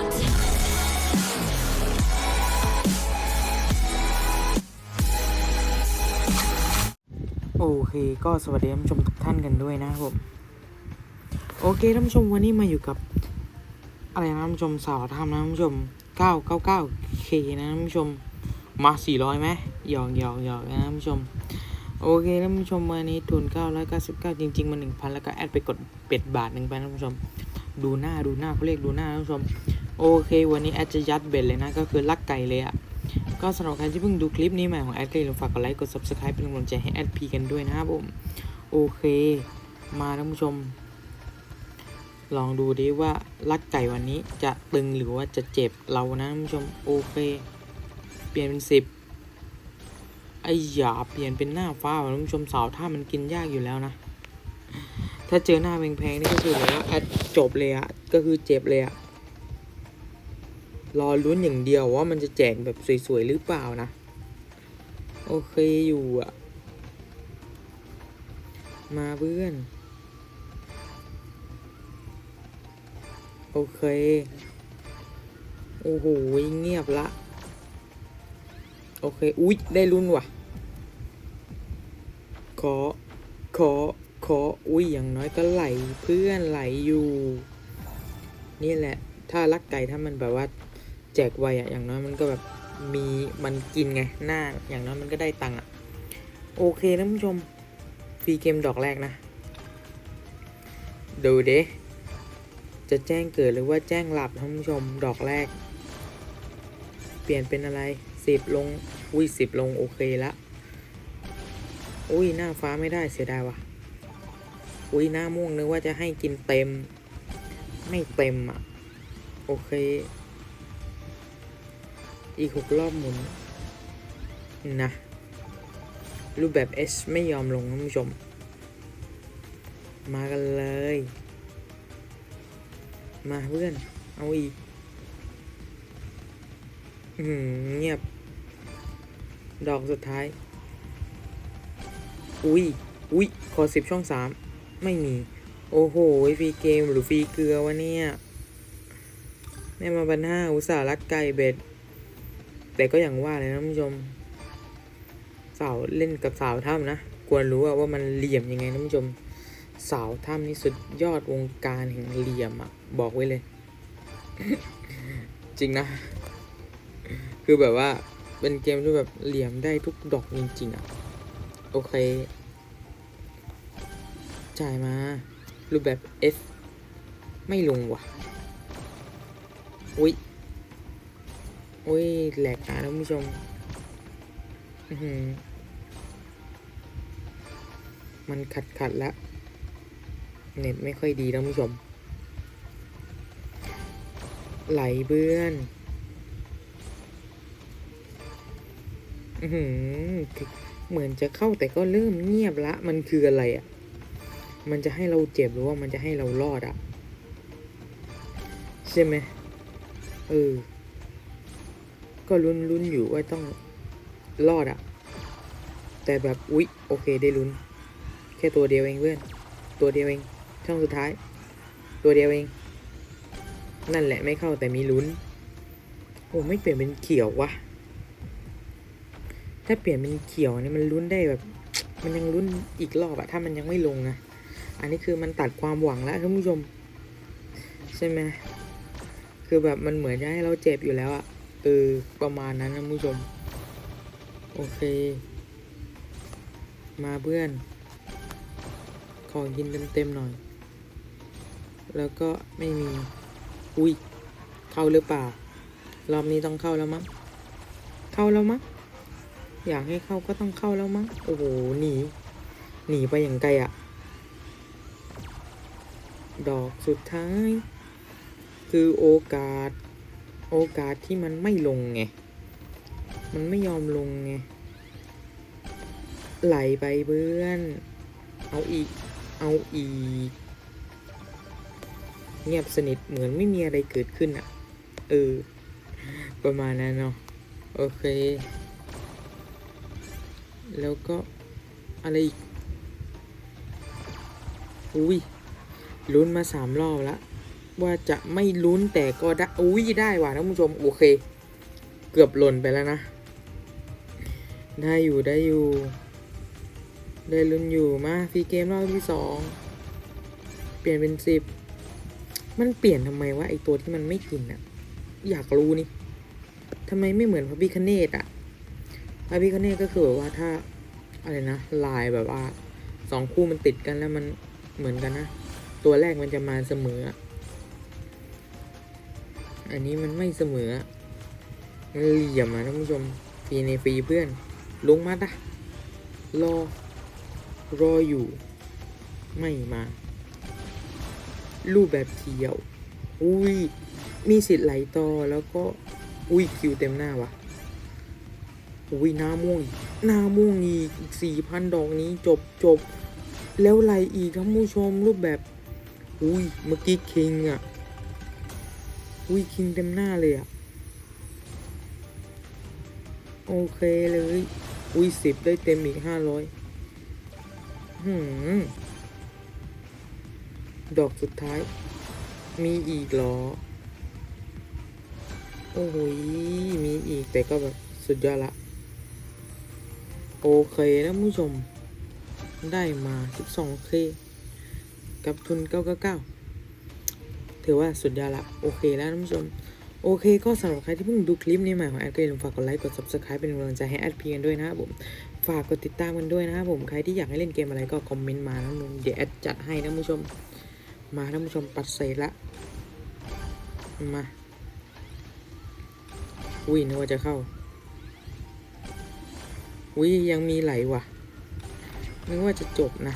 โอเค ก็สวัสดีท่านผู้ชมทุกท่านกันด้วยนะครับผมโอเคท่านผู้ชมวันนี้มาอยู่กับ อะไรนะท่านผู้ชมสาวทำนะท่านผู้ชม 999k นะท่านผู้ชม มา 400ไหมหยอกหยอกหยอกนะท่านผู้ชม โอเคท่านผู้ชมวันนี้ทุน 999 จริง ๆ มัน 1,000 แล้วก็แอดไปกดเป็ดบาทหนึ่งไปนะท่านผู้ชม ดูหน้าดูหน้าเขาเรียกดูหน้าท่านผู้ชม โอเควันนี้แอดจะยัดเบ็ดเลยนะก็คือลักไก่เลยอะก็สำหรับใครที่เพิ่งดูคลิปนี้ใหม่ของแอดก็อย่าลืมฝากกดไลค์กด subscribe เป็นกำลังใจให้แอดพีกันด้วยนะครับผมโอเค มาท่านผู้ชม ลองดูดิว่าลักไก่วันนี้จะตึงหรือว่าจะเจ็บเรานะท่านผู้ชมโอเค เปลี่ยนเป็นสิบไอ้หยาเปลี่ยนเป็นหน้าฟ้าท่านผู้ชมสาวถ้ามันกินยากอยู่แล้วนะ ถ้าเจอหน้าแพงๆนี่ก็คือแบบว่าแอดจบเลยอะก็คือเจ็บเลยอะ รอลุ้นอย่างเดียวว่ามันจะแจกแบบสวยๆหรือเปล่านะ โอเคอยู่อะมาเพื่อน โอเค โอ้โหเงียบละ โอเค อุ๊ย ได้ลุ้นว่ะ ขอ ขอ ขอ อุ้ยอย่างน้อยก็ไหลเพื่อนไหลอยู่ นี่แหละ ถ้ารักไก่ถ้ามันแบบว่า แจกไวอะอย่างน้อยมันก็แบบมีมันกินไงหน้าอย่างน้อยมันก็ได้ตังค์อะโอเคท่านผู้ชมฟรีเกมดอกแรกนะ ดูเด้จะแจ้งเกิดหรือว่าแจ้งหลับท่านผู้ชมดอกแรก เปลี่ยนเป็นอะไรสิบลงอุ้ยสิบลงโอเคละอุ้ยหน้าฟ้าไม่ได้เสียดายว่ะอุ้ยหน้าม่วงนึกว่าจะให้กินเต็ม ไม่เต็มอะ โอเค อีกหกรอบหมุน นะ รูปแบบ S ไม่ยอมลงท่านผู้ชม มากันเลย มาเพื่อน เอาอีกเงียบ ดอกสุดท้าย อุ้ย อุ้ย ขอสิบช่องสาม ไม่มี โอ้โห ฟรีเกมหรือฟรีเกลือวะเนี่ยได้มาบันห้าอุตส่าห์รักไก่เบ็ด แต่ก็อย่างว่าเลยนะท่านผู้ชม สาวเล่นกับสาวถ้ำนะควรรู้ว่ามันเหลี่ยมยังไงนะท่านผู้ชม สาวถ้ำนี่สุดยอดวงการแห่งเหลี่ยมอะบอกไว้เลย จริงนะ คือแบบว่าเป็นเกมที่แบบเหลี่ยมได้ทุกดอกจริงๆอะโอเค จ่ายมา รูปแบบ F ไม่ลงว่ะ อุ้ย โอ้ยแหลกนะท่านผู้ชมมันขัดขัดแล้วเน็ตไม่ค่อยดีท่านผู้ชม ไหลเบื้อนอืเหมือนจะเข้าแต่ก็เริ่มเงียบละ มันคืออะไรอะ่ะ มันจะให้เราเจ็บหรือว่ามันจะให้เรารอดอะ่ะ ใช่ไหมเออ ก็ลุ้นลุ้นอยู่ว่าต้องรอดอะแต่แบบอุ๊ยโอเคได้ลุ้น แค่ตัวเดียวเองเพื่อน ตัวเดียวเอง ช่องสุดท้าย ตัวเดียวเอง นั่นแหละไม่เข้าแต่มีลุ้น โอ้ไม่เปลี่ยนเป็นเขียววะถ้าเปลี่ยนเป็นเขียวเนี่ยมันลุ้นได้แบบ มันยังลุ้นอีกรอบอะถ้ามันยังไม่ลงนะอันนี้คือมันตัดความหวังแล้วท่านผู้ชม ใช่ไหมคือแบบมันเหมือนจะให้เราเจ็บอยู่แล้วอะ เออประมาณนั้นนะผู้ชม โอเค มาเพื่อน ขอกินเต็มๆหน่อย แล้วก็ไม่มี อุ้ย เข้าหรือเปล่า รอบนี้ต้องเข้าแล้วมั้ง เข้าแล้วมั้ง อยากให้เข้าก็ต้องเข้าแล้วมั้ง โอ้โห หนี หนีไปอย่างไกลอะดอกสุดท้าย คือโอกาส โอกาสที่มันไม่ลงไง มันไม่ยอมลงไง ไหลไปเพื่อน เอาอีก เอาอีก เงียบสนิทเหมือนไม่มีอะไรเกิดขึ้นอะเออ ประมาณนั้นเนาะ โอเค แล้วก็อะไรอีก อุ้ยลุ้นมาสามรอบแล้ว ว่าจะไม่ลุ้นแต่ก็ได้อุ้ยได้ว่ะท่านผู้ชมโอเค เกือบหล่นไปแล้วนะ ได้อยู่ได้อยู่ ได้ลุ้นอยู่มาฟรีเกมรอบที่สองเปลี่ยนเป็นสิบมันเปลี่ยนทำไมวะไอตัวที่มันไม่กินอะอยากรู้นี่ทำไมไม่เหมือนพระพิคเนตอะพระพิคเนตก็คือแบบว่าถ้าอะไรนะลายแบบว่าสองคู่มันติดกันแล้วมันเหมือนกันนะ ตัวแรกมันจะมาเสมอ อันนี้มันไม่เสมอมันเหลี่ยมอะท่านผู้ชมฟรีในฟรีเพื่อน ลงมาดะรอ รออยู่ ไม่มา รูปแบบเขียว อุ้ย มีสิทธิ์ไหลต่อแล้วก็ อุ้ยคิวเต็มหน้าวะอุ้ยหน้าม่วงหน้าม่วงอีกสี่พันดอกนี้จบจบ แล้วไหลอีกท่านผู้ชมรูปแบบ อุ้ยเมื่อกี้คิงอะ อุ้ยคิงเต็มหน้าเลยอะโอเคเลย อุ้ยสิบได้เต็มอีกห้าร้อยหืมดอกสุดท้าย มีอีกเหรอ โอ้โหยมีอีกแต่ก็แบบสุดยอดละ โอเคนะผู้ชม ได้มา 12k กับทุน 999 ถือว่าสุดยอดละโอเคแล้วท่านผู้ชม โอเคก็สำหรับใครที่เพิ่งดูคลิปนี้ใหม่ของแอดก็อย่าลืมฝากกดไลค์กด subscribe เป็นกำลังใจให้แอดเพียนด้วยนะครับผมฝากกดติดตามกันด้วยนะครับผมใครที่อยากให้เล่นเกมอะไรก็คอมเมนต์มานะมึงเดี๋ยวแอดจัดให้นะผู้ชม มาท่านผู้ชมปัดเศษละมาอุ้ยนึกว่าจะเข้าอุ้ยยังมีไหลว่ะนึกว่าจะจบนะ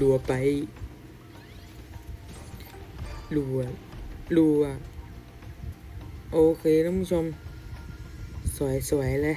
รัวๆไป รัวรัว โอเคท่านผู้ชม สวย ๆ เลย